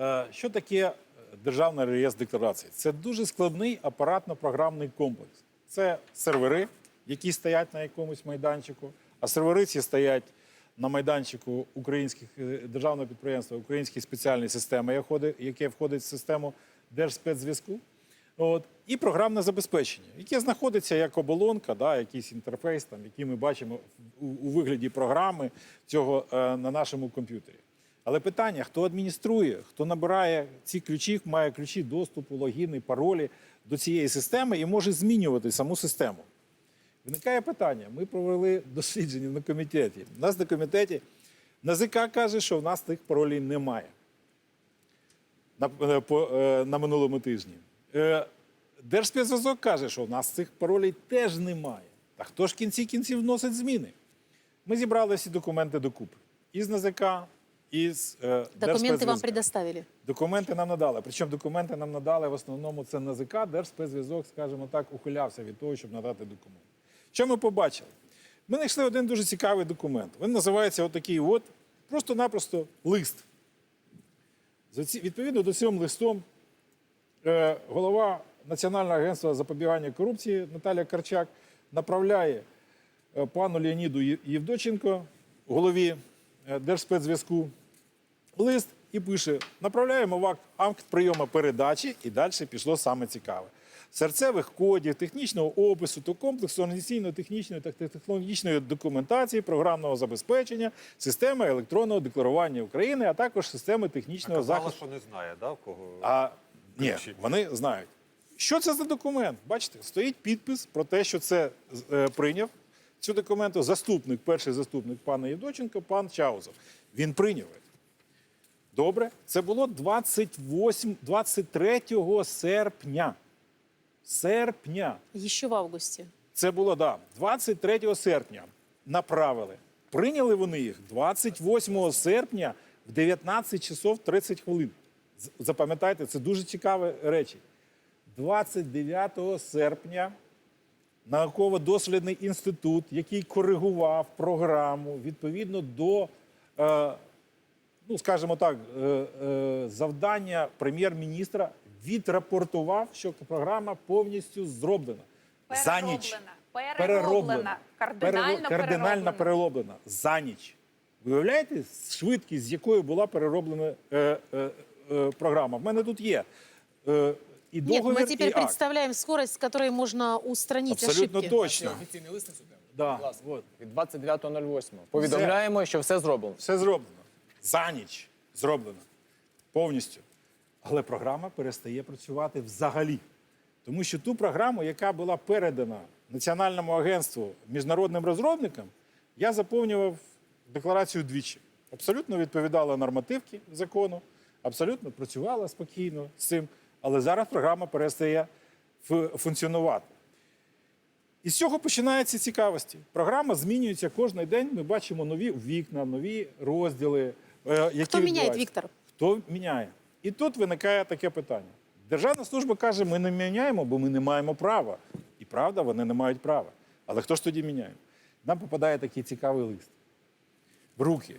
Е, Що таке державний реєстр декларацій? Це дуже складний апаратно-програмний комплекс. Це сервери, які стоять на якомусь майданчику, а сервери ці стоять на майданчику українських е, державного підприємства Українські спеціальні системи, яке входить в систему Держспецзв'язку. От, і програмне забезпечення, яке знаходиться як оболонка, да, якийсь інтерфейс, там, який ми бачимо у, у вигляді програми цього е, на нашому комп'ютері. Але питання: хто адмініструє, хто набирає ці ключі, має ключі доступу, логіни, паролі до цієї системи і може змінювати саму систему. Виникає питання. Ми провели дослідження на комітеті. У нас на комітеті НАЗК каже, що в нас тих паролей немає на, е, по, е, на минулому тижні. Е, Держспецзв'язок каже, що в нас цих паролей теж немає. А хто ж в кінці кінців вносить зміни? Ми зібрали всі документи докупи. Із НАЗК, із е, Документы вам предоставили. Документи нам надали. Причому документи нам надали в основному це НАЗК, Держспецзв'язок, скажімо так, ухилявся від того, щоб надати документи. Що ми побачили? Ми знайшли один дуже цікавий документ. Він називається отакий от, просто-напросто лист. За ці, відповідно до цим листом е, голова Національного агентства запобігання корупції Наталія Карчак направляє е, пану Леоніду Є- Євдоченко, голові е, Держспецзв'язку, лист і пише: направляємо в акт, акт прийому передачі, і далі пішло саме цікаве. Серцевих кодів, технічного опису та комплексу організаційно-технічної та технологічної документації, програмного забезпечення, системи електронного декларування України, а також системи технічного Казала, захисту. що не знає, да, в кого. А ні, вони знають. Що це за документ? Бачите, стоїть підпис про те, що це е, прийняв цю документу заступник, перший заступник пана Євдоченка, пан Чаузов. Він прийняв. Добре, це було 28, 23 серпня. Серпня. Еще в августе. Це було да, 23 серпня. Направили. Прийняли вони їх 28 серпня в 19 часов 30 хвилин. Запам'ятайте, це дуже цікаві речі. 29 серпня науково-дослідний інститут, який коригував програму відповідно до, е, ну скажімо так, е, е, завдання прем'єр-міністра, відрапортував, що програма повністю зроблена. За ніч. Перероблена, перероблена, кардинально кардинально перероблена. перероблена за ніч. Ви уявляєте швидкість, з якою була перероблена е, е, е, програма? В мене тут є. Е, і Нет, договір, мы теперь акт. скорость, с которой можно устранить Абсолютно ошибки. точно. Офіційний лист? Да, Будь ласка. от. Від 29.08. Повідомляємо, що все зроблено. Все зроблено. За ніч зроблено. Повністю. Але програма перестає працювати взагалі. Тому що ту програму, яка була передана Національному агентству міжнародним розробникам, я заповнював декларацію двічі. Абсолютно відповідала нормативки закону, абсолютно працювала спокійно з цим. Але зараз програма перестає функціонувати. І з цього починається цікавості. Програма змінюється кожен день. Ми бачимо нові вікна, нові розділи. Е, Які меняет, відбуваються. Виктор? Хто міняє? І тут виникає таке питання. Державна служба каже, ми не міняємо, бо ми не маємо права. І правда, вони не мають права. Але хто ж тоді міняє? Нам попадає такий цікавий лист в руки.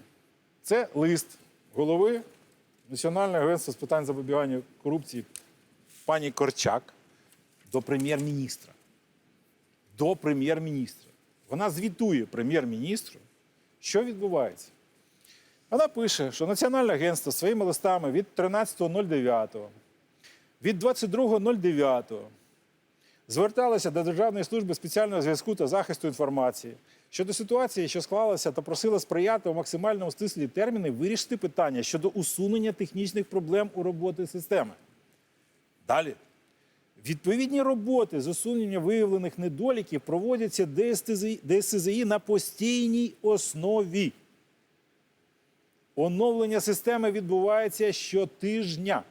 Це лист голови Національного агентства з питань запобігання корупції пані Корчак до прем'єр-міністра. До прем'єр-міністра. Вона звітує прем'єр-міністру, що відбувається. Вона пише, що Національне агентство своїми листами від 13.09, від 22.09 зверталося до Державної служби спеціального зв'язку та захисту інформації щодо ситуації, що склалася, та просила сприяти у максимальному стислі терміни вирішити питання щодо усунення технічних проблем у роботи системи. Далі. Відповідні роботи з усунення виявлених недоліків проводяться ДСТЗІ, на постійній основі. Оновлення системи відбувається щотижня.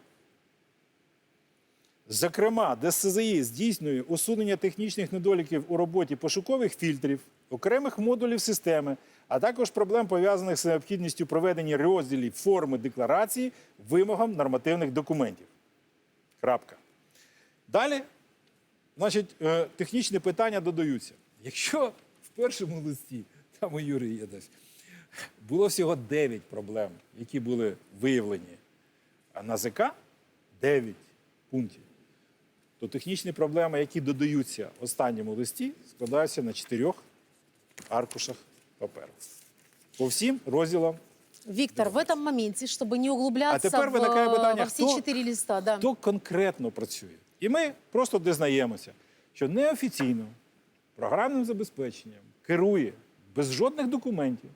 Зокрема, ДСЗІ здійснює усунення технічних недоліків у роботі пошукових фільтрів, окремих модулів системи, а також проблем, пов'язаних з необхідністю проведення розділів форми декларації вимогам нормативних документів. Крапка. Далі, значить, е, технічні питання додаються. Якщо в першому листі, там у Юрій є десь, було всього 9 проблем, які були виявлені а НАЗК 9 пунктів. То технічні проблеми, які додаються в останньому листі, складаються на чотирьох аркушах паперу. По всім розділам Виктор, в этом моменте, чтобы не углубляться А теперь в, виникає питання, во все хто- четыре листа, да. хто конкретно працює. І ми просто дізнаємося, що неофіційно програмним забезпеченням керує без жодних документів,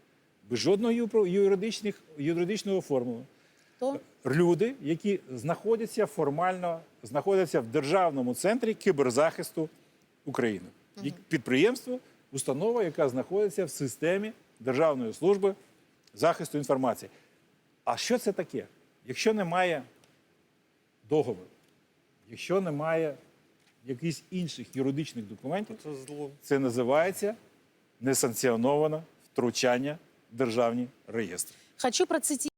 без жодного юридичних, юридичного оформлення Кто? люди, які знаходяться формально знаходяться в державному центрі кіберзахисту України. І Підприємство, установа, яка знаходиться в системі Державної служби захисту інформації. А що це таке? Якщо немає договору, якщо немає якихось інших юридичних документів, Це зло. це називається несанкціоноване втручання державні реєстри. Хочу процитировать.